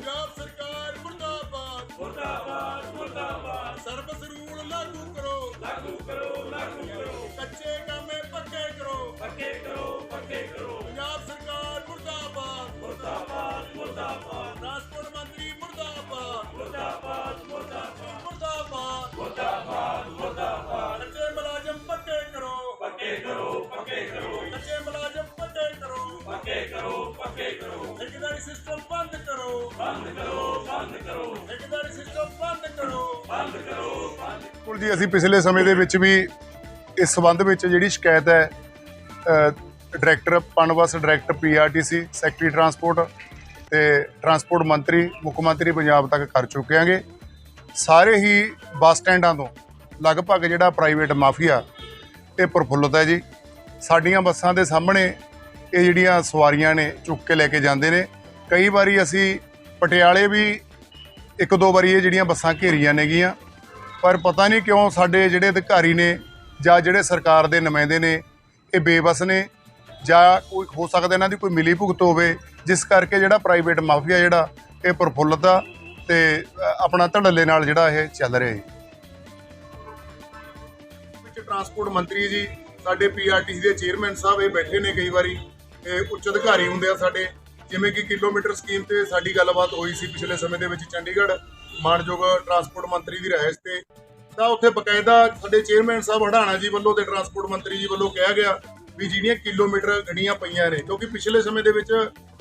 ਪੰਜਾਬ ਸਰਕਾਰ ਮੁਰਦਾਬਾਦ। ਮੁਰਦਾਬਾਦ ਮੁਰਦਾਬਾਦ। ਸਰਬਸ ਰੂਲ ਲਾਗੂ ਕਰੋ। ਲਾਗੂ ਕਰੋ ਲਾਗੂ ਕਰੋ। ਕੱਚੇ ਕਾਮੇ ਪੱਕੇ ਕਰੋ। ਪੱਕੇ ਕਰੋ ਪੱਕੇ ਕਰੋ। ਪੰਜਾਬ ਸਰਕਾਰ ਮੁਰਦਾਬਾਦ। ਮੁਰਦਾਬਾਦ ਮੁਰਦਾਬਾਦ। ਟਰਾਂਸਪੋਰਟ ਮੰਤਰੀ ਮੁਰਦਾਬਾਦ। ਮੁਰਦਾਬਾਦ ਮੁਰਦਾਬਾਦ। ਮੁਰਦਾਬਾਦ। ਮੁਰਦਾਬਾਦ ਮੁਰਦਾਬਾਦ। ਕੱਚੇ ਮੁਲਾਜ਼ਮ ਪੱਕੇ ਕਰੋ। ਪੱਕੇ ਕਰੋ ਪੱਕੇ ਕਰੋ। ਕੱਚੇ ਮੁਲਾਜ਼ਮ ਕਰੋ ਪੱਕੇ ਕਰੋ। ਠੇਕੇਦਾਰੀ ਸਿਸਟਮ ਬੰਦ ਕਰੋ। ਬੰਦ ਕਰੋ ਬੰਦ ਕਰੋ। ਠੇਕੇਦਾਰੀ ਸਿਸਟਮ ਬੰਦ ਕਰੋ। ਬੰਦ ਕਰੋ ਬੰਦ ਬਿਲਕੁਲ ਜੀ ਅਸੀਂ ਪਿਛਲੇ ਸਮੇਂ ਦੇ ਵਿੱਚ ਵੀ ਇਸ ਸਬੰਧ ਵਿੱਚ ਜਿਹੜੀ ਸ਼ਿਕਾਇਤ ਹੈ director PUNBUS director PRTC secretary transport ਤੇ ਟਰਾਂਸਪੋਰਟ ਮੰਤਰੀ ਮੁੱਖ ਮੰਤਰੀ ਪੰਜਾਬ ਤੱਕ ਕਰ ਚੁੱਕੇ ਹਾਂਗੇ। ਸਾਰੇ ਹੀ ਬੱਸ ਸਟੈਂਡਾਂ ਤੋਂ ਲਗਭਗ ਜਿਹੜਾ ਪ੍ਰਾਈਵੇਟ ਮਾਫੀਆ ਇਹ ਪ੍ਰਫੁੱਲਤ ਹੈ ਜੀ। ਸਾਡੀਆਂ ਬੱਸਾਂ ਦੇ ਸਾਹਮਣੇ ਇਹ ਜਿਹੜੀਆਂ ਸਵਾਰੀਆਂ ਨੇ ਚੁੱਕ ਕੇ ਲੈ ਕੇ ਜਾਂਦੇ ਨੇ। ਕਈ ਵਾਰੀ ਅਸੀਂ ਪਟਿਆਲੇ ਵੀ ਇੱਕ ਦੋ ਵਾਰੀ ਇਹ ਜਿਹੜੀਆਂ ਬੱਸਾਂ ਘੇਰੀਆਂ ਨੇਗੀਆਂ। ਪਰ ਪਤਾ ਨਹੀਂ ਕਿਉਂ ਸਾਡੇ ਜਿਹੜੇ ਅਧਿਕਾਰੀ ਨੇ ਜਾਂ ਜਿਹੜੇ ਸਰਕਾਰ ਦੇ ਨੁਮਾਇੰਦੇ ਨੇ, ਇਹ ਬੇਬਸ ਨੇ ਜਾਂ ਕੋਈ ਹੋ ਸਕਦਾ ਇਹਨਾਂ ਦੀ ਕੋਈ ਮਿਲੀ ਭੁਗਤ ਹੋਵੇ, ਜਿਸ ਕਰਕੇ ਜਿਹੜਾ ਪ੍ਰਾਈਵੇਟ ਮਾਫੀਆ ਜਿਹੜਾ, ਇਹ ਪ੍ਰਫੁੱਲਤ ਆ ਤੇ ਆਪਣਾ ਧੜੱਲੇ ਨਾਲ ਜਿਹੜਾ ਇਹ ਚੱਲ ਰਿਹਾ ਹੈ। ਵਿੱਚ ਟਰਾਂਸਪੋਰਟ ਮੰਤਰੀ ਜੀ, ਸਾਡੇ ਪੀਆਰਟੀਸੀ ਦੇ ਚੇਅਰਮੈਨ ਸਾਹਿਬ ਇਹ ਬੈਠੇ ਨੇ ਕਈ ਵਾਰੀ। ਉੱਚ ਅਧਿਕਾਰੀ ਹੁੰਦੇ ਆ ਸਾਡੇ। ਜਿਵੇਂ ਕਿ ਕਿਲੋਮੀਟਰ ਸਕੀਮ ਤੇ ਸਾਡੀ ਗੱਲਬਾਤ ਹੋਈ ਸੀ ਪਿਛਲੇ ਸਮੇਂ ਦੇ ਵਿੱਚ ਚੰਡੀਗੜ੍ਹ। ਮਾਨਯੋਗ ਟਰਾਂਸਪੋਰਟ ਮੰਤਰੀ ਦੀ ਰਿਹਾਇਸ਼ ਤੇ ਤਾਂ ਉੱਥੇ ਬਕਾਇਦਾ ਸਾਡੇ ਚੇਅਰਮੈਨ ਸਾਹਿਬ ਹੜਾਣਾ ਜੀ ਵੱਲੋਂ ਤੇ ਟਰਾਂਸਪੋਰਟ ਮੰਤਰੀ ਜੀ ਵੱਲੋਂ ਕਿਹਾ ਗਿਆ ਵੀ ਜਿਹੜੀਆਂ ਕਿਲੋਮੀਟਰ ਗੱਡੀਆਂ ਪਈਆਂ ਨੇ, ਕਿਉਂਕਿ ਪਿਛਲੇ ਸਮੇਂ ਦੇ ਵਿੱਚ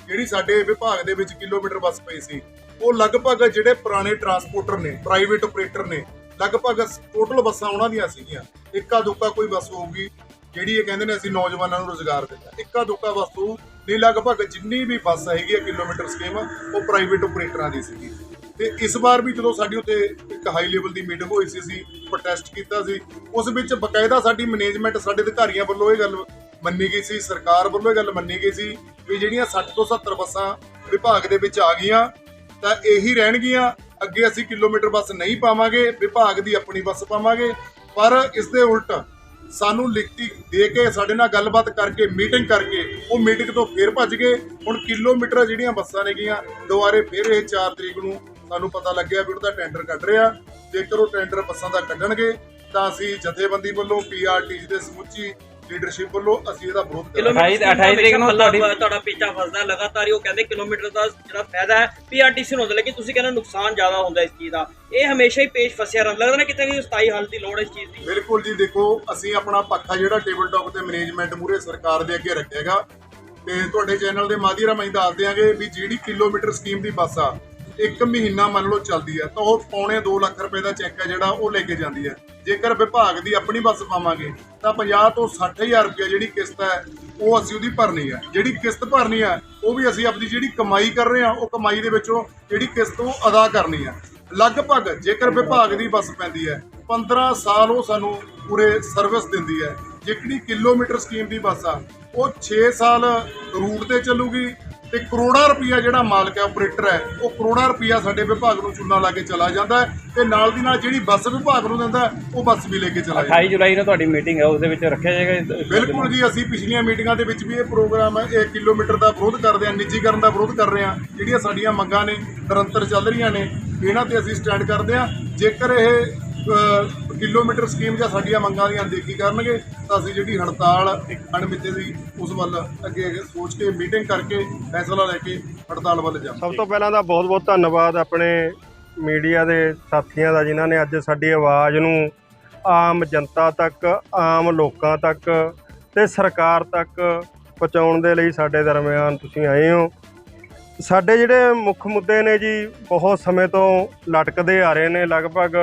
ਜਿਹੜੀ ਸਾਡੇ ਵਿਭਾਗ ਦੇ ਵਿੱਚ ਕਿਲੋਮੀਟਰ ਬੱਸ ਪਈ ਸੀ, ਉਹ ਲਗਭਗ ਜਿਹੜੇ ਪੁਰਾਣੇ ਟਰਾਂਸਪੋਰਟਰ ਨੇ, ਪ੍ਰਾਈਵੇਟ ਆਪਰੇਟਰ ਨੇ, ਲਗਭਗ ਟੋਟਲ ਬੱਸਾਂ ਉਹਨਾਂ ਦੀਆਂ ਸੀਗੀਆਂ। ਇੱਕਾ ਦੁੱਕਾ ਕੋਈ ਬੱਸ ਹੋਊਗੀ। ਜਿਹੜੀ ਇਹ ਕਹਿੰਦੇ ਨੇ ਅਸੀਂ ਨੌਜਵਾਨਾਂ ਨੂੰ ਰੋਜ਼ਗਾਰ ਦਿੱਤਾ ਇੱਕਾ ਦੁੱਕਾ ਵਸਤੂ ਨਹੀਂ, ਲਗਭਗ ਜਿੰਨੀ ਵੀ ਬੱਸ ਹੈਗੀ ਆ, ਕਿਲੋਮੀਟਰ ਸਕੀਮ ਉਹ ਪ੍ਰਾਈਵੇਟ ਆਪਰੇਟਰਾਂ ਦੀ ਸੀਗੀ। ਤੇ ਇਸ ਵਾਰ ਵੀ ਜਦੋਂ ਸਾਡੀ ਉੱਤੇ ਇੱਕ ਹਾਈ ਲੈਵਲ ਦੀ ਮੀਟਿੰਗ ਹੋਈ ਸੀ, ਅਸੀਂ ਪ੍ਰੋਟੈਸਟ ਕੀਤਾ ਸੀ। ਉਸ ਵਿੱਚ ਬਕਾਇਦਾ ਸਾਡੀ ਮੈਨੇਜਮੈਂਟ ਸਾਡੇ ਅਧਿਕਾਰੀਆਂ ਵੱਲੋਂ ਇਹ ਗੱਲ ਮੰਨੀ ਗਈ ਸੀ, ਸਰਕਾਰ ਵੱਲੋਂ ਇਹ ਗੱਲ ਮੰਨੀ ਗਈ ਸੀ ਵੀ ਜਿਹੜੀਆਂ 60 ਤੋਂ 70 ਬੱਸਾਂ ਵਿਭਾਗ ਦੇ ਵਿੱਚ ਆ ਗਈਆਂ, ਤਾਂ ਇਹੀ ਰਹਿਣਗੀਆਂ। ਅੱਗੇ ਅਸੀਂ ਕਿਲੋਮੀਟਰ ਬੱਸ ਨਹੀਂ ਪਾਵਾਂਗੇ, ਵਿਭਾਗ ਦੀ ਆਪਣੀ ਬੱਸ ਪਾਵਾਂਗੇ। ਪਰ ਇਸ ਦੇ ਉਲਟ ਸਾਨੂੰ ਲਿਖਤੀ ਦੇ ਕੇ ਸਾਡੇ ਨਾਲ ਗੱਲਬਾਤ ਕਰਕੇ ਮੀਟਿੰਗ ਕਰਕੇ, ਉਹ ਮੀਟਿੰਗ ਤੋਂ ਫੇਰ ਭੱਜ ਗਏ। ਹੁਣ ਕਿਲੋਮੀਟਰ ਜਿਹੜੀਆਂ ਬੱਸਾਂ ਨੇਗੀਆਂ ਦੁਬਾਰੇ ਫੇਰ ਇਹ 4 ਤਰੀਕ ਨੂੰ ਸਾਨੂੰ ਪਤਾ ਲੱਗਿਆ ਵੀ ਉਹਦਾ ਟੈਂਡਰ ਕੱਢ ਰਿਹਾ। ਜੇਕਰ ਉਹ ਟੈਂਡਰ ਬੱਸਾਂ ਦਾ ਕੱਢਣਗੇ, ਤਾਂ ਅਸੀਂ ਜਥੇਬੰਦੀ ਵੱਲੋਂ ਪੀਆਰਟੀਸੀ ਦੇ ਸਮੁੱਚੀ ਲੀਡਰਸ਼ਿਪ ਵੱਲੋਂ ਅਸੀਂ ਇਹਦਾ ਵਿਰੋਧ ਕਰਾਂਗੇ। 28 28 ਤਰੀਕ ਨੂੰ ਤੁਹਾਡੀ ਤੁਹਾਡਾ ਪੀਛਾ ਫਸਦਾ ਲਗਾਤਾਰ ਹੀ ਉਹ ਕਹਿੰਦੇ ਕਿਲੋਮੀਟਰ ਦਾ ਜਿਹੜਾ ਫਾਇਦਾ ਹੈ ਪੀਆਰਟੀਸੀ ਨੂੰ ਹੁੰਦਾ ਲੇਕਿਨ ਤੁਸੀਂ ਕਹਿੰਦੇ ਨੁਕਸਾਨ ਜ਼ਿਆਦਾ ਹੁੰਦਾ ਇਸ ਚੀਜ਼ ਦਾ। ਇਹ ਹਮੇਸ਼ਾ ਹੀ ਪੇਸ਼ ਫਸਿਆ ਰਹਿੰਦਾ। ਲੱਗਦਾ ਨਾ ਕਿਤੇ ਕਿ ਸਥਾਈ ਹੱਲ ਦੀ ਲੋੜ ਹੈ ਇਸ ਚੀਜ਼ ਦੀ। ਬਿਲਕੁਲ ਜੀ ਦੇਖੋ ਅਸੀਂ ਆਪਣਾ ਪੱਖਾ ਜਿਹੜਾ ਟੇਬਲ ਟਾਪ ਤੇ ਮੈਨੇਜਮੈਂਟ ਮੂਰੇ ਸਰਕਾਰ ਦੇ ਅੱਗੇ ਰੱਖੇਗਾ ਤੇ ਤੁਹਾਡੇ ਚੈਨਲ ਦੇ ਮਾਧਿਅਮ ਰਾਹੀਂ ਦੱਸ ਦਿਆਂਗੇ ਵੀ ਜਿਹੜੀ ਕਿਲੋਮੀਟਰ ਸਕੀਮ ਦੀ ਬੱਸ ਆ ਇੱਕ ਮਹੀਨਾ ਮੰਨ ਲਓ ਚੱਲਦੀ ਹੈ ਤਾਂ ਉਹ ਪੌਣੇ 2 ਲੱਖ ਰੁਪਏ ਦਾ ਚੈੱਕ ਹੈ ਜਿਹੜਾ ਉਹ ਲੈ ਕੇ ਜਾਂਦੀ ਹੈ ਜੇਕਰ ਵਿਭਾਗ ਦੀ ਆਪਣੀ ਬੱਸ ਪਾਵਾਂਗੇ, ਤਾਂ 50 ਤੋਂ 60000 ਰੁਪਏ ਜਿਹੜੀ ਕਿਸ਼ਤ ਹੈ ਉਹ ਅਸੀਂ ਉਹਦੀ ਭਰਨੀ ਹੈ ਜਿਹੜੀ ਕਿਸ਼ਤ ਭਰਨੀ ਹੈ ਉਹ ਵੀ ਅਸੀਂ ਆਪਣੀ ਜਿਹੜੀ ਕਮਾਈ ਕਰ ਰਹੇ ਹਾਂ ਉਹ ਕਮਾਈ ਦੇ ਵਿੱਚੋਂ ਜਿਹੜੀ ਕਿਸ਼ਤ ਉਹ ਅਦਾ ਕਰਨੀ ਹੈ ਲਗਭਗ ਜੇਕਰ ਵਿਭਾਗ ਦੀ ਬੱਸ ਪੈਂਦੀ ਹੈ 15 ਸਾਲ ਉਹ ਸਾਨੂੰ ਪੂਰੇ ਸਰਵਿਸ ਦਿੰਦੀ ਹੈ ਜਿਹੜੀ ਕਿਲੋਮੀਟਰ ਸਕੀਮ ਦੀ ਬੱਸ ਆ, ਉਹ 6 ਸਾਲ ਰੂਟ ਤੇ ਚੱਲੂਗੀ ਤੇ ਕਰੋੜਾਂ ਰੁਪਈਆ ਜਿਹੜਾ ਮਾਲਕ ਹੈ ਆਪਰੇਟਰ ਹੈ ਉਹ ਕਰੋੜਾਂ ਰੁਪਈਆ ਸਾਡੇ ਵਿਭਾਗ ਨੂੰ ਚੂਨਾ ਲਾ ਕੇ ਚਲਾ ਜਾਂਦਾ ਤੇ ਨਾਲ ਦੀ ਨਾਲ ਜਿਹੜੀ ਬੱਸ ਵਿਭਾਗ ਨੂੰ ਦਿੰਦਾ ਉਹ ਬੱਸ ਵੀ ਲੈ ਕੇ ਚਲਾ ਜਾਂਦਾ ਹੈ। 28 ਜੁਲਾਈ ਨੂੰ ਤੁਹਾਡੀ ਮੀਟਿੰਗ ਹੈ ਉਸ ਦੇ ਵਿੱਚ ਰੱਖਿਆ ਜਾਏਗਾ ਬਿਲਕੁਲ ਜੀ ਅਸੀਂ ਪਿਛਲੀਆਂ ਮੀਟਿੰਗਾਂ ਦੇ ਵਿੱਚ ਵੀ ਇਹ ਪ੍ਰੋਗਰਾਮ ਹੈ ਇਹ ਕਿਲੋਮੀਟਰ ਦਾ ਵਿਰੋਧ ਕਰਦੇ ਹਾਂ ਨਿੱਜੀਕਰਨ ਦਾ ਵਿਰੋਧ ਕਰ ਰਹੇ ਹਾਂ ਜਿਹੜੀਆਂ ਸਾਡੀਆਂ ਮੰਗਾਂ ਨੇ ਨਿਰੰਤਰ ਚੱਲ ਰਹੀਆਂ ਨੇ ਇਹਨਾਂ ਤੇ ਅਸੀਂ ਸਟੈਂਡ ਕਰਦੇ ਹਾਂ ਜੇਕਰ ਇਹ ਕਿਲੋਮੀਟਰ ਸਕੀਮ ਜਾਂ ਸਾਡੀਆਂ ਮੰਗਾਂ ਦੀ ਅਣਦੇਖੀ ਕਰਨਗੇ, ਤਾਂ ਅਸੀਂ ਜਿਹੜੀ ਹੜਤਾਲ ਅਣਮਿੱਥੇ ਦੀ ਉਸ ਵੱਲ ਅੱਗੇ ਅੱਗੇ ਸੋਚ ਕੇ ਮੀਟਿੰਗ ਕਰਕੇ ਫੈਸਲਾ ਲੈ ਕੇ ਹੜਤਾਲ ਵੱਲ ਜਾਵਾਂਗੇ। ਸਭ ਤੋਂ ਪਹਿਲਾਂ ਤਾਂ ਬਹੁਤ-ਬਹੁਤ ਧੰਨਵਾਦ ਆਪਣੇ ਮੀਡੀਆ ਦੇ ਸਾਥੀਆਂ ਦਾ, ਜਿਨ੍ਹਾਂ ਨੇ ਅੱਜ ਸਾਡੀ ਆਵਾਜ਼ ਨੂੰ ਆਮ ਜਨਤਾ ਤੱਕ, ਆਮ ਲੋਕਾਂ ਤੱਕ ਤੇ ਸਰਕਾਰ ਤੱਕ ਪਹੁੰਚਾਉਣ ਦੇ ਲਈ ਸਾਡੇ ਦਰਮਿਆਨ ਤੁਸੀਂ ਆਏ ਹੋ। ਸਾਡੇ ਜਿਹੜੇ ਮੁੱਖ ਮੁੱਦੇ ਨੇ ਜੀ, ਬਹੁਤ ਸਮੇਂ ਤੋਂ ਲਟਕਦੇ ਆ ਰਹੇ ਨੇ, ਲਗਭਗ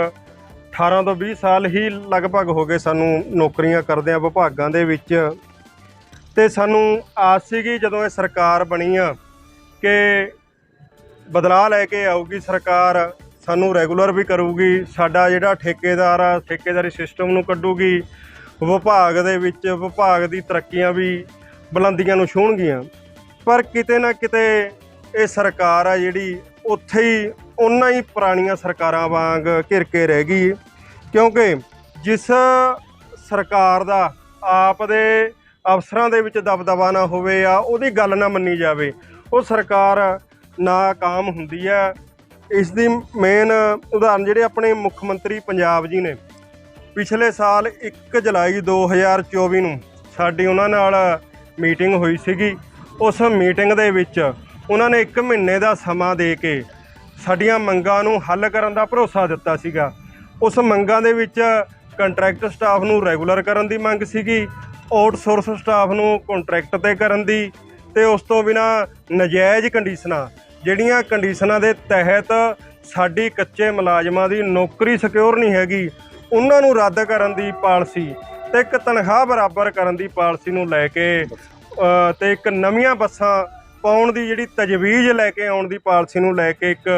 18 ਤੋਂ 20 ਸਾਲ ਹੀ ਲਗਭਗ ਹੋ ਗਏ ਸਾਨੂੰ ਨੌਕਰੀਆਂ ਕਰਦਿਆਂ ਵਿਭਾਗਾਂ ਦੇ ਵਿੱਚ। ਤੇ ਸਾਨੂੰ ਆਸ ਸੀਗੀ ਜਦੋਂ ਇਹ ਸਰਕਾਰ ਬਣੀ ਆ ਕਿ ਬਦਲਾਅ ਲੈ ਕੇ ਆਊਗੀ ਸਰਕਾਰ, ਸਾਨੂੰ ਰੈਗੂਲਰ ਵੀ ਕਰੂਗੀ, ਸਾਡਾ ਜਿਹੜਾ ਠੇਕੇਦਾਰ ਆ, ਠੇਕੇਦਾਰੀ ਸਿਸਟਮ ਨੂੰ ਕੱਢੂਗੀ, ਵਿਭਾਗ ਦੇ ਵਿੱਚ ਵਿਭਾਗ ਦੀ ਤਰੱਕੀਆਂ ਵੀ ਬੁਲੰਦੀਆਂ ਨੂੰ ਛੂਹਣਗੀਆਂ। ਪਰ ਕਿਤੇ ਨਾ ਕਿਤੇ ਇਹ ਸਰਕਾਰ ਆ ਜਿਹੜੀ ਉੱਥੇ ਹੀ ਉਹਨਾਂ ਹੀ ਪੁਰਾਣੀਆਂ ਸਰਕਾਰਾਂ ਵਾਂਗ ਘਿਰ ਕੇ ਰਹਿ ਗਈ। ਕਿਉਂਕਿ ਜਿਸ ਸਰਕਾਰ ਦਾ ਆਪ ਦੇ ਅਫਸਰਾਂ ਦੇ ਵਿੱਚ ਦਬਦਬਾ ਨਾ ਹੋਵੇ ਆ ਉਹਦੀ ਗੱਲ ਨਾ ਮੰਨੀ ਜਾਵੇ, ਉਹ ਸਰਕਾਰ ਨਾਕਾਮ ਹੁੰਦੀ ਹੈ। ਇਸ ਦੀ ਮੇਨ ਉਦਾਹਰਨ ਜਿਹੜੇ ਆਪਣੇ ਮੁੱਖ ਮੰਤਰੀ ਪੰਜਾਬ ਜੀ ਨੇ, ਪਿਛਲੇ ਸਾਲ 1 ਜੁਲਾਈ 2024 ਨੂੰ ਸਾਡੀ ਉਹਨਾਂ ਨਾਲ ਮੀਟਿੰਗ ਹੋਈ ਸੀਗੀ। ਉਸ ਮੀਟਿੰਗ ਦੇ ਵਿੱਚ ਉਹਨਾਂ ਨੇ 1 ਮਹੀਨੇ ਦਾ ਸਮਾਂ ਦੇ ਕੇ ਸਾਡੀਆਂ ਮੰਗਾਂ ਨੂੰ ਹੱਲ ਕਰਨ ਦਾ ਭਰੋਸਾ ਦਿੱਤਾ ਸੀਗਾ। ਉਸ ਮੰਗਾਂ ਦੇ ਵਿੱਚ ਕੰਟਰੈਕਟ ਸਟਾਫ ਨੂੰ ਰੈਗੂਲਰ ਕਰਨ ਦੀ ਮੰਗ ਸੀਗੀ ਆਊਟਸੋਰਸ ਸਟਾਫ ਨੂੰ ਕੰਟਰੈਕਟ ਤੇ ਕਰਨ ਦੀ ਤੇ ਉਸ ਤੋਂ ਬਿਨਾ ਨਜਾਇਜ਼ ਕੰਡੀਸ਼ਨਾਂ ਜਿਹੜੀਆਂ ਕੰਡੀਸ਼ਨਾਂ ਦੇ ਤਹਿਤ ਸਾਡੀ ਕੱਚੇ ਮੁਲਾਜ਼ਮਾਂ ਦੀ ਨੌਕਰੀ ਸਿਕਿਉਰ ਨਹੀਂ ਹੈਗੀ ਉਹਨਾਂ ਨੂੰ ਰੱਦ ਕਰਨ ਦੀ ਪਾਲਿਸੀ ਤੇ ਇੱਕ ਤਨਖਾਹ ਬਰਾਬਰ ਕਰਨ ਦੀ ਪਾਲਿਸੀ ਨੂੰ ਲੈ ਕੇ ਅ, ਤੇ ਇੱਕ ਨਵੀਆਂ ਬੱਸਾਂ ਪਾਉਣ ਦੀ ਜਿਹੜੀ ਤਜਵੀਜ਼ ਲੈ ਕੇ ਆਉਣ ਦੀ ਪਾਲਿਸੀ ਨੂੰ ਲੈ ਕੇ ਇੱਕ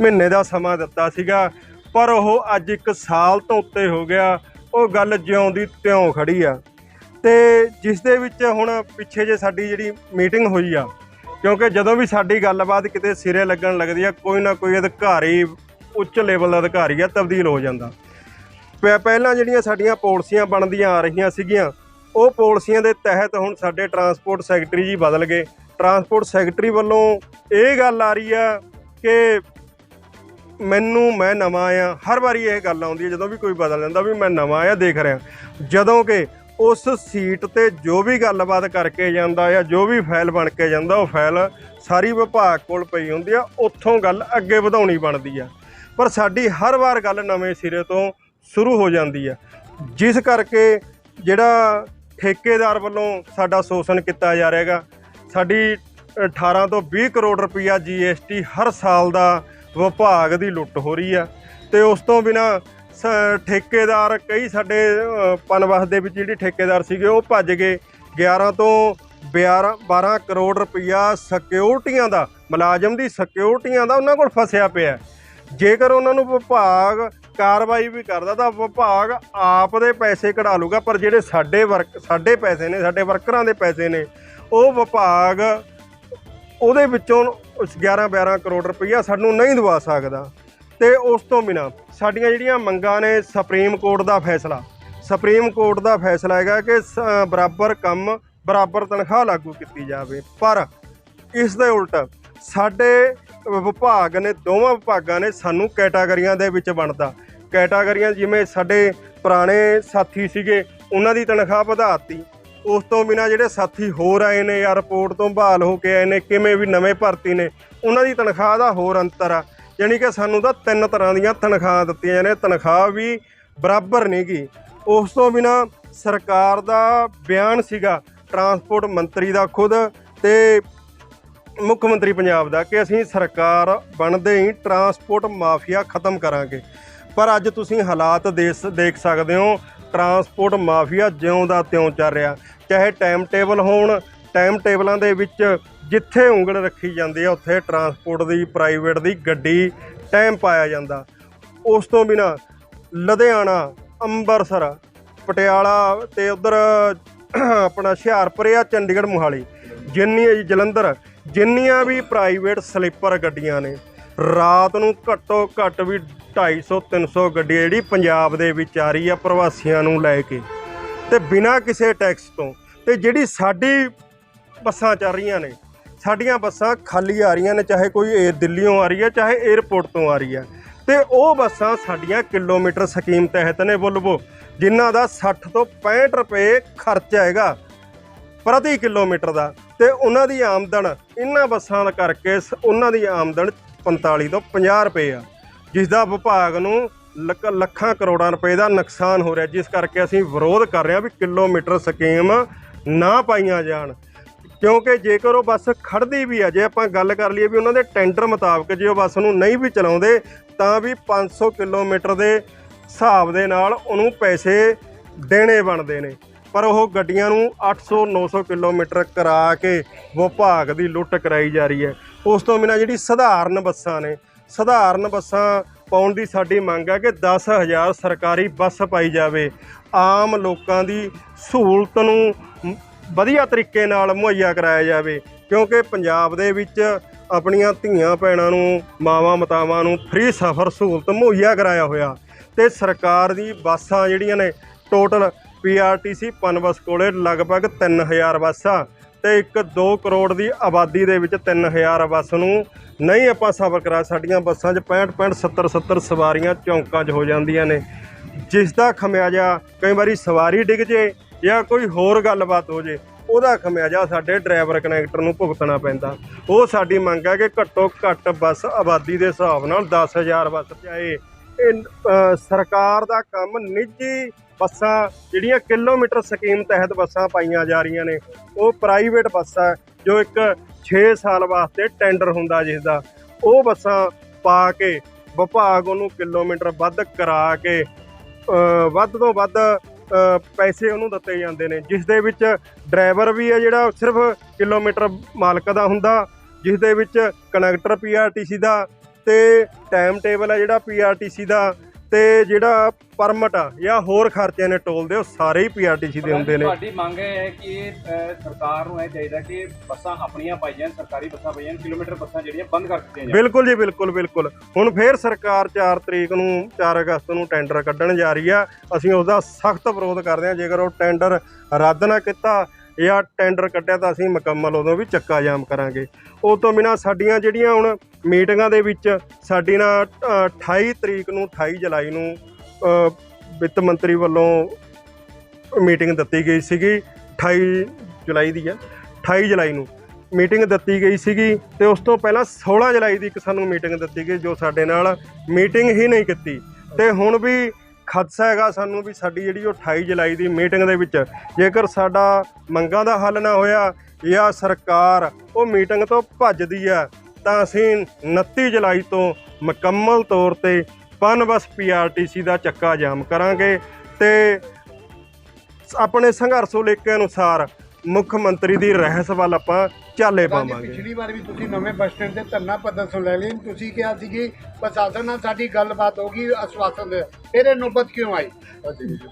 ਮਹੀਨੇ ਦਾ ਸਮਾਂ ਦਿੱਤਾ ਸੀਗਾ। ਪਰ ਉਹ ਅੱਜ ਇੱਕ ਸਾਲ ਤੋਂ ਉੱਤੇ ਹੋ ਗਿਆ, ਉਹ ਗੱਲ ਜਿਉਂ ਦੀ ਤਿਉਂ ਖੜੀ ਆ। ਤੇ ਜਿਸ ਦੇ ਵਿੱਚ ਹੁਣ ਪਿੱਛੇ ਜੇ ਸਾਡੀ ਜਿਹੜੀ ਮੀਟਿੰਗ ਹੋਈ ਆ, ਕਿਉਂਕਿ ਜਦੋਂ ਵੀ ਸਾਡੀ ਗੱਲਬਾਤ ਕਿਤੇ ਸਿਰੇ ਲੱਗਣ ਲੱਗਦੀ ਆ, ਕੋਈ ਨਾ ਕੋਈ ਅਧਿਕਾਰੀ, ਉੱਚ ਲੈਵਲ ਦਾ ਅਧਿਕਾਰੀ ਆ, ਤਬਦੀਲ ਹੋ ਜਾਂਦਾ। ਪਹਿ- ਪਹਿਲਾਂ ਜਿਹੜੀਆਂ ਸਾਡੀਆਂ ਪਾਲਿਸੀਆਂ ਬਣਦੀਆਂ ਆ ਰਹੀਆਂ ਸੀਗੀਆਂ, ਉਹ ਪਾਲਿਸੀਆਂ ਦੇ ਤਹਿਤ ਹੁਣ ਸਾਡੇ ਟਰਾਂਸਪੋਰਟ ਸੈਕਟਰੀ ਜੀ ਬਦਲ ਗਏ। ਟਰਾਂਸਪੋਰਟ ਸੈਕਟਰੀ ਵੱਲੋਂ ਇਹ ਗੱਲ ਆ ਰਹੀ ਆ ਕਿ ਮੈਨੂੰ, ਮੈਂ ਨਵਾਂ ਆ। ਹਰ ਵਾਰੀ ਇਹ ਗੱਲ ਆਉਂਦੀ ਹੈ, ਜਦੋਂ ਵੀ ਕੋਈ ਬਦਲ ਜਾਂਦਾ ਵੀ ਮੈਂ ਨਵਾਂ ਆ, ਦੇਖ ਰਿਹਾ। ਜਦੋਂ ਕਿ ਉਸ ਸੀਟ ਤੇ ਜੋ ਵੀ ਗੱਲਬਾਤ ਕਰਕੇ ਜਾਂਦਾ ਜਾਂ ਜੋ ਵੀ ਫਾਈਲ ਬਣ ਕੇ ਜਾਂਦਾ, ਉਹ ਫਾਈਲ ਸਾਰੀ ਵਿਭਾਗ ਕੋਲ ਪਈ ਹੁੰਦੀ ਆ, ਉੱਥੋਂ ਗੱਲ ਅੱਗੇ ਵਧਾਉਣੀ ਬਣਦੀ ਆ। ਪਰ ਸਾਡੀ ਹਰ ਵਾਰ ਗੱਲ ਨਵੇਂ ਸਿਰੇ ਤੋਂ ਸ਼ੁਰੂ ਹੋ ਜਾਂਦੀ ਆ। ਜਿਸ ਕਰਕੇ ਜਿਹੜਾ ਠੇਕੇਦਾਰ ਵੱਲੋਂ ਸਾਡਾ ਸ਼ੋਸ਼ਣ ਕੀਤਾ ਜਾ ਰਿਹਾ ਹੈਗਾ, ਸਾਡੀ 18 ਤੋਂ 20 ਕਰੋੜ ਰੁਪਈਆ ਜੀਐਸਟੀ ਹਰ ਸਾਲ ਦਾ ਵਿਭਾਗ ਦੀ ਲੁੱਟ ਹੋ ਰਹੀ ਆ। ਤੇ ਉਸ ਤੋਂ ਬਿਨਾ ਠੇਕੇਦਾਰ ਕਈ ਸਾਡੇ ਅ, ਪਨਵਸ ਦੇ ਵਿੱਚ ਜਿਹੜੇ ਠੇਕੇਦਾਰ ਸੀਗੇ ਉਹ ਭੱਜ ਗਏ। 11 ਤੋਂ 12 12 ਕਰੋੜ ਰੁਪਈਆ ਸਿਕਿਉਰਟੀਆਂ ਦਾ ਮੁਲਾਜ਼ਮ ਦੀ ਸਿਕਿਉਰਟੀਆਂ ਦਾ ਉਹਨਾਂ ਕੋਲ ਫਸਿਆ ਪਿਆ ਜੇਕਰ ਉਹਨਾਂ ਨੂੰ ਵਿਭਾਗ ਕਾਰਵਾਈ ਵੀ ਕਰਦਾ ਤਾਂ ਵਿਭਾਗ ਆਪ ਦੇ ਪੈਸੇ ਕਢਾ ਲੂਗਾ ਪਰ ਜਿਹੜੇ ਸਾਡੇ ਵਰਕ ਸਾਡੇ ਪੈਸੇ ਨੇ ਸਾਡੇ ਵਰਕਰਾਂ ਦੇ ਪੈਸੇ ਨੇ ਉਹ ਵਿਭਾਗ ਉਹਦੇ ਵਿੱਚੋਂ 11 12 ਕਰੋੜ ਰੁਪਈਆ ਸਾਨੂੰ ਨਹੀਂ ਦਵਾ ਸਕਦਾ। ਤੇ ਉਸ ਤੋਂ ਬਿਨਾ ਸਾਡੀਆਂ ਜਿਹੜੀਆਂ ਮੰਗਾਂ ਨੇ ਸੁਪਰੀਮ ਕੋਰਟ ਦਾ ਫੈਸਲਾ, ਸੁਪਰੀਮ ਕੋਰਟ ਦਾ ਫੈਸਲਾ ਹੈਗਾ ਕਿ ਸ- ਬਰਾਬਰ ਕੰਮ, ਬਰਾਬਰ ਤਨਖਾਹ ਲਾਗੂ ਕੀਤੀ ਜਾਵੇ। ਪਰ ਇਸ ਦੇ ਉਲਟ ਸਾਡੇ ਵਿਭਾਗ ਨੇ, ਦੋਵਾਂ ਵਿਭਾਗਾਂ ਨੇ ਸਾਨੂੰ ਕੈਟਾਗਰੀਆਂ ਦੇ ਵਿੱਚ ਵੰਡਤਾ। ਕੈਟਾਗਰੀਆਂ ਜਿਵੇਂ ਸਾਡੇ ਪੁਰਾਣੇ ਸਾਥੀ ਸੀਗੇ, ਉਹਨਾਂ ਦੀ ਤਨਖਾਹ ਵਧਾਤੀ ਉਸ ਤੋਂ ਬਿਨਾ ਜਿਹੜੇ ਸਾਥੀ ਹੋਰ ਆਏ ਨੇ ਏਅਰਪੋਰਟ ਤੋਂ ਬਹਾਲ ਹੋ ਕੇ ਆਏ ਨੇ, ਕਿਵੇਂ ਵੀ ਨਵੇਂ ਭਰਤੀ ਨੇ, ਉਹਨਾਂ ਦੀ ਤਨਖਾਹ ਦਾ ਹੋਰ ਅੰਤਰ ਆ। ਯਾਨੀ ਕਿ ਸਾਨੂੰ ਤਾਂ ਤਿੰਨ ਤਰ੍ਹਾਂ ਦੀਆਂ ਤਨਖਾਹਾਂ ਦਿੱਤੀਆਂ ਨੇ। ਤਨਖਾਹ ਵੀ ਬਰਾਬਰ ਨਹੀਂ ਗੀ। ਉਸ ਤੋਂ ਬਿਨਾ ਸਰਕਾਰ ਦਾ ਬਿਆਨ ਸੀਗਾ, ਟਰਾਂਸਪੋਰਟ ਮੰਤਰੀ ਦਾ ਖੁਦ ਤੇ ਮੁੱਖ ਮੰਤਰੀ ਪੰਜਾਬ ਦਾ ਕਿ ਅਸੀਂ ਸਰਕਾਰ ਬਣਦੇ ਹੀ ਟਰਾਂਸਪੋਰਟ ਮਾਫੀਆ ਖਤਮ ਕਰਾਂਗੇ। ਪਰ ਅੱਜ ਤੁਸੀਂ ਹਾਲਾਤ ਦੇਸ, ਦੇਖ ਸਕਦੇ ਹੋ ਟਰਾਂਸਪੋਰਟ ਮਾਫੀਆ ਜਿਉਂ ਦਾ ਤਿਉਂ ਚੱਲ ਰਿਹਾ। ਚਾਹੇ ਟਾਈਮ ਟੇਬਲ ਹੋਣ, ਟਾਈਮ ਟੇਬਲਾਂ ਦੇ ਵਿੱਚ ਜਿੱਥੇ ਉਂਗਲ ਰੱਖੀ ਜਾਂਦੀ ਹੈ ਉੱਥੇ ਟਰਾਂਸਪੋਰਟ ਦੀ, ਪ੍ਰਾਈਵੇਟ ਦੀ ਗੱਡੀ ਟਾਈਮ ਪਾਇਆ ਜਾਂਦਾ। ਉਸ ਤੋਂ ਬਿਨਾ ਲੁਧਿਆਣਾ ਅੰਮ੍ਰਿਤਸਰ ਪਟਿਆਲਾ ਤੇ ਉਧਰ ਆਪਣਾ ਹੁਸ਼ਿਆਰਪੁਰ ਆ ਚੰਡੀਗੜ੍ਹ ਮੋਹਾਲੀ ਜੀ ਜਲੰਧਰ, ਜਿੰਨੀਆਂ ਵੀ ਪ੍ਰਾਈਵੇਟ ਸਲੀਪਰ ਗੱਡੀਆਂ ਨੇ, ਰਾਤ ਨੂੰ ਘੱਟੋ ਘੱਟ ਵੀ 250 300 ਗੱਡੀ ਜਿਹੜੀ ਪੰਜਾਬ ਦੇ ਵਿੱਚ ਆ ਰਹੀ ਆ ਪ੍ਰਵਾਸੀਆਂ ਨੂੰ ਲੈ ਕੇ। ਤੇ ਬਿਨਾਂ ਕਿਸੇ ਟੈਕਸ ਤੋਂ, ਤੇ ਜਿਹੜੀ ਸਾਡੀ ਬੱਸਾਂ ਚੱਲ ਰਹੀਆਂ ਨੇ, ਸਾਡੀਆਂ ਬੱਸਾਂ ਖਾਲੀ ਆ ਰਹੀਆਂ ਨੇ, ਚਾਹੇ ਕੋਈ ਏਅਰ ਦਿੱਲੀੋਂ ਆ ਰਹੀ ਹੈ ਚਾਹੇ 에ਅਰਪੋਰਟ ਤੋਂ ਆ ਰਹੀ ਹੈ ਤੇ ਉਹ ਬੱਸਾਂ ਸਾਡੀਆਂ ਕਿਲੋਮੀਟਰ ਸਕੀਮ ਤਹਿਤ ਨੇ ਬੋਲਵੋ ਜਿਨ੍ਹਾਂ ਦਾ 60 ਤੋਂ 65 ਰੁਪਏ ਖਰਚ ਹੈਗਾ ਪ੍ਰਤੀ ਕਿਲੋਮੀਟਰ ਦਾ। ਤੇ ਉਹਨਾਂ ਦੀ ਆਮਦਨ, ਇਹਨਾਂ ਬੱਸਾਂ ਦਾ ਕਰਕੇ ਸ- ਉਹਨਾਂ ਦੀ ਆਮਦਨ 45 ਤੋਂ 50 ਰੁਪਏ ਆ। ਜਿਸ ਦਾ ਵਿਭਾਗ ਨੂੰ ਲੱਖ- ਲੱਖਾਂ ਕਰੋੜਾਂ ਰੁਪਏ ਦਾ ਨੁਕਸਾਨ ਹੋ ਰਿਹਾ, ਜਿਸ ਕਰਕੇ ਅਸੀਂ ਵਿਰੋਧ ਕਰ ਰਹੇ ਹਾਂ ਵੀ ਕਿਲੋਮੀਟਰ ਸਕੀਮ ਨਾ ਪਾਈਆਂ ਜਾਣ। ਕਿਉਂਕਿ ਜੇਕਰ ਉਹ ਬੱਸ ਖੜਦੀ ਵੀ ਹੈ ਜੇ ਆਪਾਂ ਗੱਲ ਕਰ ਲਈਏ ਵੀ ਉਹਨਾਂ ਦੇ ਟੈਂਡਰ ਮੁਤਾਬਕ ਜੇ ਉਹ ਬੱਸ ਨੂੰ ਨਹੀਂ ਵੀ ਚਲਾਉਂਦੇ, ਤਾਂ ਵੀ 500 ਕਿਲੋਮੀਟਰ ਦੇ ਹਿਸਾਬ ਦੇ ਨਾਲ ਉਹਨੂੰ ਪੈਸੇ ਦੇਣੇ ਬਣਦੇ ਨੇ। ਪਰ ਉਹ ਗੱਡੀਆਂ ਨੂੰ 800 900 ਕਿਲੋਮੀਟਰ ਕਰਾ ਕੇ ਵਿਭਾਗ ਦੀ ਲੁੱਟ ਕਰਾਈ ਜਾ ਰਹੀ ਹੈ। ਉਸ ਤੋਂ ਬਿਨਾਂ ਜਿਹੜੀ ਸਧਾਰਨ ਬੱਸਾਂ ਨੇ ਸਧਾਰਨ ਬੱਸਾਂ ਪਾਉਣ ਦੀ ਸਾਡੀ ਮੰਗ ਹੈ ਕਿ 10000 ਸਰਕਾਰੀ ਬੱਸ ਪਾਈ ਜਾਵੇ। ਆਮ ਲੋਕਾਂ ਦੀ ਸਹੂਲਤ ਨੂੰ ਵਧੀਆ ਤਰੀਕੇ ਨਾਲ ਮੁਹੱਈਆ ਕਰਾਇਆ ਜਾਵੇ, ਕਿਉਂਕਿ ਪੰਜਾਬ ਦੇ ਵਿੱਚ ਆਪਣੀਆਂ ਧੀਆਂ ਭੈਣਾਂ ਨੂੰ, ਮਾਵਾਂ ਮਤਾਵਾਂ ਨੂੰ ਫ੍ਰੀ ਸਫ਼ਰ ਸਹੂਲਤ ਮੁਹੱਈਆ ਕਰਾਇਆ ਹੋਇਆ। ਤੇ ਸਰਕਾਰ ਦੀ ਬੱਸਾਂ ਜਿਹੜੀਆਂ ਨੇ ਟੋਟਲ ਪੀਆਰਟੀਸੀ ਪਨਬਸ ਕੋਲੇ ਲਗਭਗ 3000 ਬੱਸਾਂ। ਤੇ ਇੱਕ 2 ਕਰੋੜ ਦੀ ਆਬਾਦੀ ਦੇ ਵਿੱਚ 3000 ਬੱਸ ਨੂੰ ਨਹੀਂ ਆਪਾਂ ਸਫ਼ਰ ਕਰਾ ਸਾਡੀਆਂ ਬੱਸਾਂ 'ਚ 65 65 70 70 ਸਵਾਰੀਆਂ ਚੌਂਕਾਂ 'ਚ ਹੋ ਜਾਂਦੀਆਂ ਨੇ। ਜਿਸ ਦਾ ਖਮਿਆਜਾ ਕਈ ਵਾਰੀ ਸਵਾਰੀ ਡਿੱਗ ਜੇ ਜਾਂ ਕੋਈ ਹੋਰ ਗੱਲਬਾਤ ਹੋ ਜੇ, ਉਹਦਾ ਖਮਿਆਜਾ ਸਾਡੇ ਡਰਾਈਵਰ ਕਨੈਕਟਰ ਨੂੰ ਭੁਗਤਣਾ ਪੈਂਦਾ। ਉਹ ਸਾਡੀ ਮੰਗ ਹੈ ਕਿ ਘੱਟੋ ਘੱਟ ਬੱਸ ਆਬਾਦੀ ਦੇ ਹਿਸਾਬ ਨਾਲ 10000 ਬੱਸ ਚਾਹੇ ਇਹ ਸਰਕਾਰ ਦਾ ਕੰਮ ਨਿੱਜੀ ਬੱਸਾਂ, ਜਿਹੜੀਆਂ ਕਿਲੋਮੀਟਰ ਸਕੀਮ ਤਹਿਤ ਬੱਸਾਂ ਪਾਈਆਂ ਜਾ ਰਹੀਆਂ ਨੇ, ਉਹ ਪ੍ਰਾਈਵੇਟ ਬੱਸਾਂ, ਜੋ ਇੱਕ 6 ਸਾਲ ਵਾਸਤੇ ਟੈਂਡਰ ਹੁੰਦਾ ਜਿਸ ਦਾ ਉਹ ਬੱਸਾਂ ਪਾ ਕੇ, ਵਿਭਾਗ ਉਹਨੂੰ ਕਿਲੋਮੀਟਰ ਵੱਧ ਕਰਾ ਕੇ ਵੱਧ ਤੋਂ ਵੱਧ ਪੈਸੇ ਉਹਨੂੰ ਦਿੱਤੇ ਜਾਂਦੇ ਨੇ ਜਿਸ ਦੇ ਵਿੱਚ ਡਰਾਈਵਰ ਵੀ ਹੈ ਜਿਹੜਾ ਸਿਰਫ ਕਿਲੋਮੀਟਰ ਮਾਲਕ ਦਾ ਹੁੰਦਾ ਜਿਸ ਦੇ ਵਿੱਚ ਕਨੈਕਟਰ ਪੀਆਰਟੀਸੀ ਦਾ ਤੇ ਟਾਈਮ ਟੇਬਲ ਹੈ ਜਿਹੜਾ ਪੀਆਰਟੀਸੀ ਦਾ ਤੇ ਜਿਹੜਾ ਪਰਮਿਟ ਆ ਜਾਂ ਹੋਰ ਖਰਚੇ ਨੇ ਟੋਲ ਦੇ ਉਹ ਸਾਰੇ ਹੀ ਪੀਆਰਟੀਸੀ ਦੇ ਹੁੰਦੇ ਨੇ। ਤੁਹਾਡੀ ਮੰਗ ਇਹ ਹੈ ਕਿ ਸਰਕਾਰ ਨੂੰ ਇਹ ਚਾਹੀਦਾ ਕਿ ਬੱਸਾਂ ਆਪਣੀਆਂ ਪਾਈ ਜਾਣ ਸਰਕਾਰੀ ਬੱਸਾਂ ਪਾਈ ਜਾਣ ਕਿਲੋਮੀਟਰ ਬੱਸਾਂ ਜਿਹੜੀਆਂ ਬੰਦ ਕਰ ਦਿੱਤੀਆਂ ਜਾਣ। ਬਿਲਕੁਲ ਜੀ ਬਿਲਕੁਲ ਬਿਲਕੁਲ। ਹੁਣ ਫੇਰ ਸਰਕਾਰ 4 ਤਰੀਕ ਨੂੰ 4 ਅਗਸਤ ਨੂੰ ਟੈਂਡਰ ਕੱਢਣ ਜਾ ਰਹੀ ਆ। ਅਸੀਂ ਉਸ ਦਾ ਸਖਤ ਵਿਰੋਧ ਕਰਦੇ ਹਾਂ। ਜੇਕਰ ਉਹ ਟੈਂਡਰ ਰੱਦ ਨਾ ਕੀਤਾ ਜਾਂ ਟੈਂਡਰ ਕੱਢਿਆ ਤਾਂ ਅਸੀਂ ਮੁਕੰਮਲ ਉਦੋਂ ਵੀ ਚੱਕਾ ਜਾਮ ਕਰਾਂਗੇ। ਉਹ ਤੋਂ ਬਿਨਾ ਸਾਡੀਆਂ ਜਿਹੜੀਆਂ ਹੁਣ ਮੀਟਿੰਗਾਂ ਦੇ ਵਿੱਚ ਸਾਡੀ ਨਾਲ ਅ, 28 ਤਰੀਕ ਨੂੰ 28 ਜੁਲਾਈ ਨੂੰ ਵਿੱਤ ਮੰਤਰੀ ਵੱਲੋਂ ਮੀਟਿੰਗ ਦਿੱਤੀ ਗਈ ਸੀਗੀ 28 ਜੁਲਾਈ ਦੀ ਆ 28 ਜੁਲਾਈ ਨੂੰ ਮੀਟਿੰਗ ਦਿੱਤੀ ਗਈ ਸੀਗੀ ਤੇ ਉਸ ਤੋਂ ਪਹਿਲਾਂ 16 ਜੁਲਾਈ ਦੀ ਇੱਕ ਸਾਨੂੰ ਮੀਟਿੰਗ ਦਿੱਤੀ ਗਈ ਜੋ ਸਾਡੇ ਨਾਲ ਮੀਟਿੰਗ ਹੀ ਨਹੀਂ ਕੀਤੀ। ਤੇ ਹੁਣ ਵੀ ਖਦਸ਼ਾ ਹੈਗਾ ਸਾਨੂੰ ਵੀ ਸਾਡੀ ਜਿਹੜੀ ਉਹ 28 ਜੁਲਾਈ ਦੀ ਮੀਟਿੰਗ ਦੇ ਵਿੱਚ, ਜੇਕਰ ਸਾਡਾ ਮੰਗਾਂ ਦਾ ਹੱਲ ਨਾ ਹੋਇਆ ਜਾਂ ਸਰਕਾਰ ਉਹ ਮੀਟਿੰਗ ਤੋਂ ਭੱਜਦੀ ਆ, ਤਾਂ ਅਸੀਂ 29 ਜੁਲਾਈ ਤੋਂ ਮੁਕੰਮਲ ਤੌਰ ਤੇ ਪਨਬਸ ਪੀਆਰਟੀਸੀ ਦਾ ਚੱਕਾ ਜਾਮ ਕਰਾਂਗੇ ਤੇ ਆਪਣੇ ਸੰਘਰਸ਼ ਉਲੇਖੇ ਅਨੁਸਾਰ ਮੁੱਖ ਮੰਤਰੀ ਦੀ ਰਹਿਸ ਵੱਲ ਆਪਾਂ ਚਾਲੇ ਪਾਵਾਂਗੇ। ਪਿਛਲੀ ਵਾਰ ਵੀ ਤੁਸੀਂ ਨਵੇਂ ਬੱਸ ਸਟੈਂਡ ਤੇ ਧਰਨਾ ਪ੍ਰਦਰਸ਼ਨ ਲੈ ਲਈ। ਤੁਸੀਂ ਕਿਹਾ ਸੀ ਕਿ ਪ੍ਰਸ਼ਾਸਨ ਨਾਲ ਸਾਡੀ ਗੱਲਬਾਤ ਹੋਗੀ ਆਸ਼ਵਾਸਨ ਦੇ ਫਿਰ ਇਹ ਨੌਬਤ ਕਿਉਂ ਆਈ?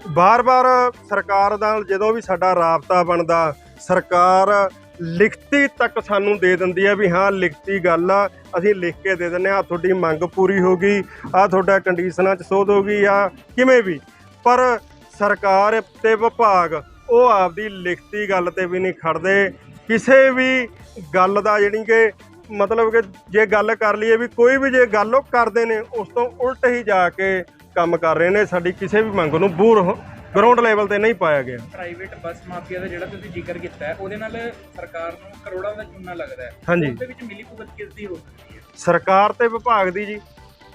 ਬਾਰ-ਬਾਰ ਸਰਕਾਰ ਨਾਲ ਜਦੋਂ ਵੀ ਸਾਡਾ ਰਾਬਤਾ ਬਣਦਾ ਸਰਕਾਰ ਲਿਖਤੀ ਤੱਕ ਸਾਨੂੰ ਦੇ ਦਿੰਦੀ ਹੈ ਵੀ ਹਾਂ ਲਿਖਤੀ ਗੱਲ ਆ ਅਸੀਂ ਲਿਖ ਕੇ ਦੇ ਦਿੰਨੇ ਆ ਤੁਹਾਡੀ ਮੰਗ ਪੂਰੀ ਹੋ ਗਈ ਆ ਤੁਹਾਡਾ ਕੰਡੀਸ਼ਨਾਂ 'ਚ ਸੋਧ ਹੋ ਗਈ ਆ ਕਿਵੇਂ ਵੀ। ਪਰ ਸਰਕਾਰ ਤੇ ਵਿਭਾਗ ਉਹ ਆਪਦੀ ਲਿਖਤੀ ਗੱਲ ਤੇ ਵੀ ਨਹੀਂ ਖੜਦੇ। ਕਿਸੇ ਵੀ ਗੱਲ ਦਾ ਜਿਹੜੀ ਕਿ ਮਤਲਬ ਕਿ ਜੇ ਗੱਲ ਕਰ ਲਈਏ ਵੀ ਕੋਈ ਵੀ ਜੇ ਗੱਲ ਉਹ ਕਰਦੇ ਨੇ ਉਸ ਤੋਂ ਉਲਟ ਹੀ ਜਾ ਕੇ ਕੰਮ ਕਰ ਰਹੇ ਨੇ। ਸਾਡੀ ਕਿਸੇ ਵੀ ਮੰਗ ਨੂੰ ਬੂਰ ਗਰਾਊਂਡ ਲੈਵਲ ਤੇ ਨਹੀਂ ਪਾਇਆ ਗਿਆ। ਪ੍ਰਾਈਵੇਟ ਬੱਸ ਮਾਫੀਆ ਦਾ ਜਿਹੜਾ ਤੁਸੀਂ ਜ਼ਿਕਰ ਕੀਤਾ ਹੈ ਉਹਦੇ ਨਾਲ ਸਰਕਾਰ ਨੂੰ ਕਰੋੜਾਂ ਦਾ ਚੂਨਾ ਲੱਗਦਾ ਹੈ। ਹਾਂਜੀ। ਉਹਦੇ ਵਿੱਚ ਮਿਲੀ ਭੁਗਤ ਕਿਸ ਦੀ ਹੋ ਸਕਦੀ ਹੈ? ਸਰਕਾਰ ਤੇ ਵਿਭਾਗ ਦੀ ਜੀ।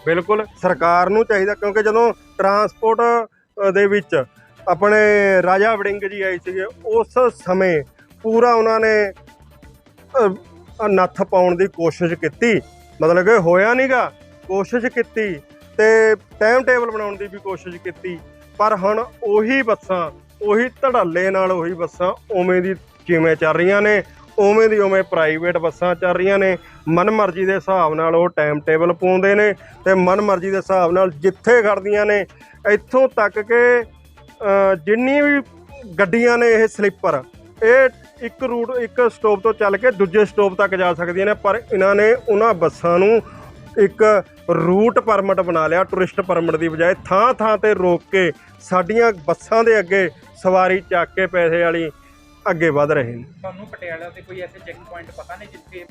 ਬਿਲਕੁਲ ਸਰਕਾਰ ਨੂੰ ਚਾਹੀਦਾ ਕਿਉਂਕਿ ਜਦੋਂ ਟਰਾਂਸਪੋਰਟ ਦੇ ਵਿੱਚ ਆਪਣੇ ਰਾਜਾ ਵੜਿੰਗ ਜੀ ਆਏ ਸੀਗੇ, ਉਸ ਸਮੇਂ ਪੂਰਾ ਉਹਨਾਂ ਨੇ ਨੱਥ ਪਾਉਣ ਦੀ ਕੋਸ਼ਿਸ਼ ਕੀਤੀ। ਮਤਲਬ ਕਿ ਹੋਇਆ ਨਹੀਂਗਾ ਕੋਸ਼ਿਸ਼ ਕੀਤੀ ਤੇ ਟਾਈਮ ਟੇਬਲ ਬਣਾਉਣ ਦੀ ਵੀ ਕੋਸ਼ਿਸ਼ ਕੀਤੀ। ਪਰ ਹੁਣ ਉਹੀ ਬੱਸਾਂ, ਉਹੀ ਧੜੱਲੇ ਨਾਲ ਉਹੀ ਬੱਸਾਂ ਉਵੇਂ ਦੀ ਜਿਵੇਂ ਚੱਲ ਰਹੀਆਂ ਨੇ, ਉਵੇਂ ਦੀ ਉਵੇਂ ਪ੍ਰਾਈਵੇਟ ਬੱਸਾਂ ਚੱਲ ਰਹੀਆਂ ਨੇ। ਮਨਮਰਜ਼ੀ ਦੇ ਹਿਸਾਬ ਨਾਲ ਉਹ ਟਾਈਮ ਟੇਬਲ ਪਾਉਂਦੇ ਨੇ ਤੇ ਮਨਮਰਜ਼ੀ ਦੇ ਹਿਸਾਬ ਨਾਲ ਜਿੱਥੇ ਖੜਦੀਆਂ ਨੇ, ਇੱਥੋਂ ਤੱਕ ਕਿ ਜਿੰਨੀ ਵੀ ਗੱਡੀਆਂ ਨੇ ਇਹ ਸਲੀਪਰ, ਇਹ ਇੱਕ ਰੂਟ, ਇੱਕ ਸਟਾਪ ਤੋਂ ਚੱਲ ਕੇ ਦੂਜੇ ਸਟਾਪ ਤੱਕ ਜਾ ਸਕਦੀਆਂ ਨੇ, ਪਰ ਇਹਨਾਂ ਨੇ ਉਹਨਾਂ ਬੱਸਾਂ ਨੂੰ ਇੱਕ ਰੂਟ ਪਰਮਿਟ ਬਣਾ ਲਿਆ, ਟੂਰਿਸਟ ਪਰਮਿਟ ਦੀ ਬਜਾਏ। ਥਾਂ ਥਾਂ ਤੇ ਰੋਕ ਕੇ ਸਾਡੀਆਂ ਬੱਸਾਂ ਦੇ ਅੱਗੇ ਸਵਾਰੀ ਚੱਕ ਕੇ ਪੈਸੇ ਵਾਲੀ ਅੱਗੇ ਵਧ ਰਹੇ ਨੇ। ਤੁਹਾਨੂੰ ਪਟਿਆਲਾ ਤੇ ਕੋਈ ਐਸੇ ਚੈੱਕ ਪੁਆਇੰਟ ਪਤਾ ਨਹੀਂ ਜਿੱਥੇ